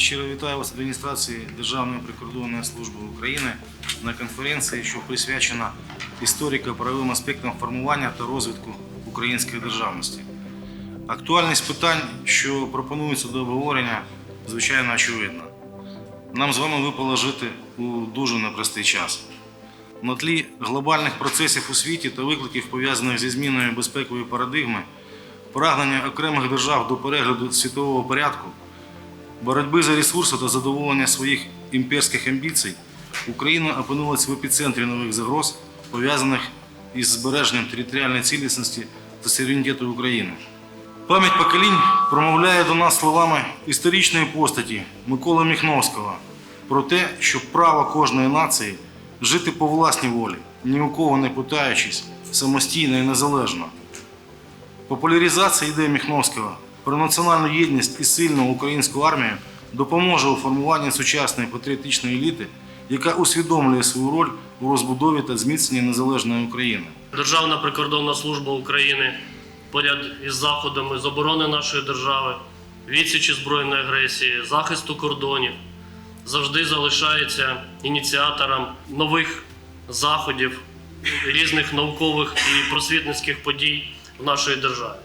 Щиро вітаю вас адміністрації Державної прикордонної служби України на конференції, що присвячена історико-правовим аспектам формування та розвитку української державності. Актуальність питань, що пропонуються до обговорення, звичайно очевидна. Нам з вами випало жити у дуже непростий час. На тлі глобальних процесів у світі та викликів, пов'язаних зі зміною безпекової парадигми, прагнення окремих держав до перегляду світового порядку, боротьби за ресурси та задоволення своїх імперських амбіцій, Україна опинилась в епіцентрі нових загроз, пов'язаних із збереженням територіальної цілісності та суверенітету України. Пам'ять поколінь промовляє до нас словами історичної постаті Миколи Міхновського про те, що право кожної нації жити по власній волі, ні у кого не питаючись, самостійно і незалежно. Популяризація ідеї Міхновського про національну єдність і сильну українську армію допоможе у формуванні сучасної патріотичної еліти, яка усвідомлює свою роль у розбудові та зміцненні незалежної України. Державна прикордонна служба України поряд із заходами з оборони нашої держави, відсічі збройної агресії, захисту кордонів завжди залишається ініціатором нових заходів, різних наукових і просвітницьких подій в нашій державі.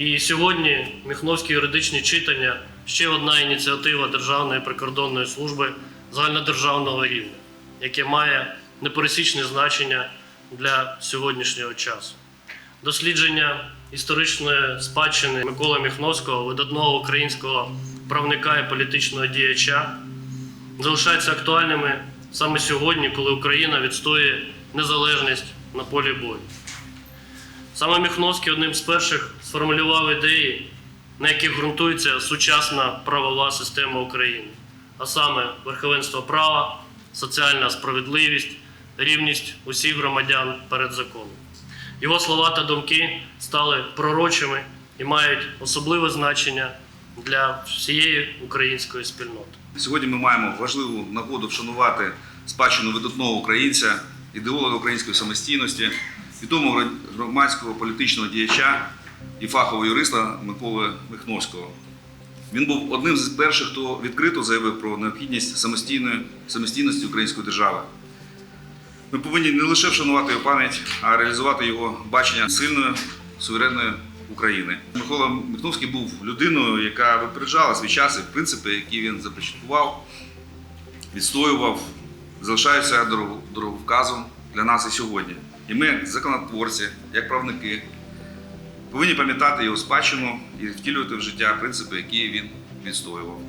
І сьогодні Міхновські юридичні читання ще одна ініціатива Державної прикордонної служби загальнодержавного рівня, яке має непересічне значення для сьогоднішнього часу. Дослідження історичної спадщини Миколи Міхновського, видатного українського правника і політичного діяча, залишаються актуальними саме сьогодні, коли Україна відстоює незалежність на полі бою. Саме Міхновський одним з перших сформулював ідеї, на яких ґрунтується сучасна правова система України, а саме верховенство права, соціальна справедливість, рівність усіх громадян перед законом. Його слова та думки стали пророчими і мають особливе значення для всієї української спільноти. Сьогодні ми маємо важливу нагоду вшанувати спадщину видатного українця, ідеолога української самостійності, відомого громадського політичного діяча і фахового юриста Миколи Михновського. Він був одним з перших, хто відкрито заявив про необхідність самостійної самостійності української держави. Ми повинні не лише вшанувати його пам'ять, а реалізувати його бачення сильної суверенної України. Микола Михновський був людиною, яка випереджала свій час і принципи, які він започаткував, відстоював, залишаються дорог- дороговказом для нас і сьогодні. І ми, законотворці, як правники, повинні пам'ятати його спадщину і втілювати в життя принципи, які він відстоював.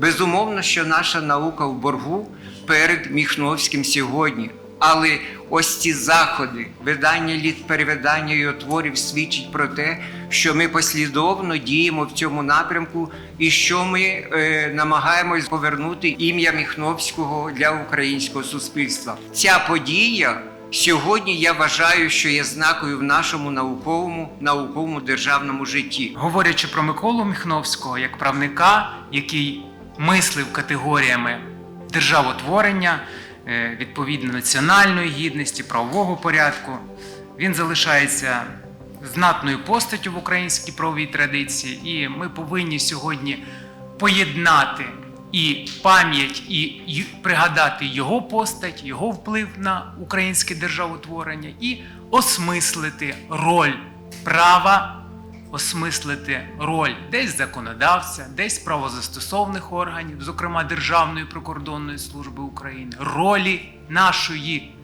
Безумовно, що наша наука в боргу перед Міхновським сьогодні. Але ось ці заходи, видання літ перевидання його творів свідчить про те, що ми послідовно діємо в цьому напрямку і що ми е, намагаємось повернути ім'я Міхновського для українського суспільства. Ця подія сьогодні я вважаю, що є знакою в нашому науковому науковому державному житті. Говорячи про Миколу Міхновського як правника, який мислив категоріями державотворення, відповідно національної гідності, правового порядку, він залишається знатною постаттю в українській правовій традиції, і ми повинні сьогодні поєднати і пам'ять, і пригадати його постать, його вплив на українське державотворення, і осмислити роль права осмислити роль десь законодавця, десь правозастосовних органів, зокрема Державної прикордонної служби України, ролі нашої,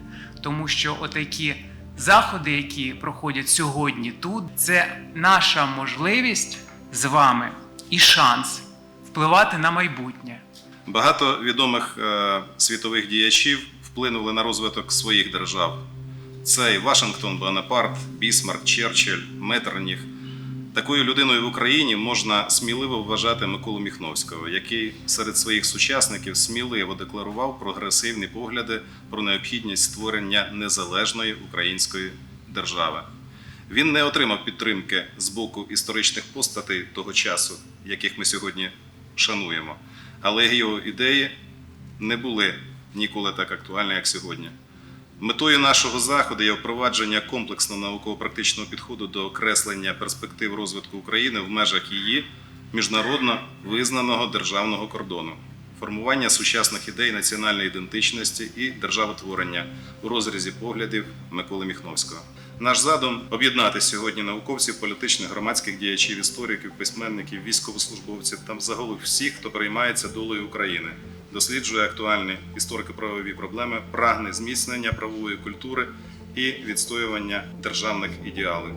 тому що отакі заходи, які проходять сьогодні тут, це наша можливість з вами і шанс впливати на майбутнє. Багато відомих е, світових діячів вплинули на розвиток своїх держав. Це і Вашингтон, Бонапарт, Бісмарк, Черчилль, Меттерніх. Такою людиною в Україні можна сміливо вважати Миколу Міхновського, який серед своїх сучасників сміливо декларував прогресивні погляди про необхідність створення незалежної української держави. Він не отримав підтримки з боку історичних постатей того часу, яких ми сьогодні шануємо, але його ідеї не були ніколи так актуальні, як сьогодні. Метою нашого заходу є впровадження комплексного науково-практичного підходу до окреслення перспектив розвитку України в межах її міжнародно визнаного державного кордону, формування сучасних ідей національної ідентичності і державотворення у розрізі поглядів Миколи Міхновського. Наш задум об'єднати сьогодні науковців, політичних, громадських діячів, істориків, письменників, військовослужбовців та взагалі всіх, хто переймається долею України, досліджує актуальні історико-правові проблеми, прагне зміцнення правової культури і відстоювання державних ідеалів.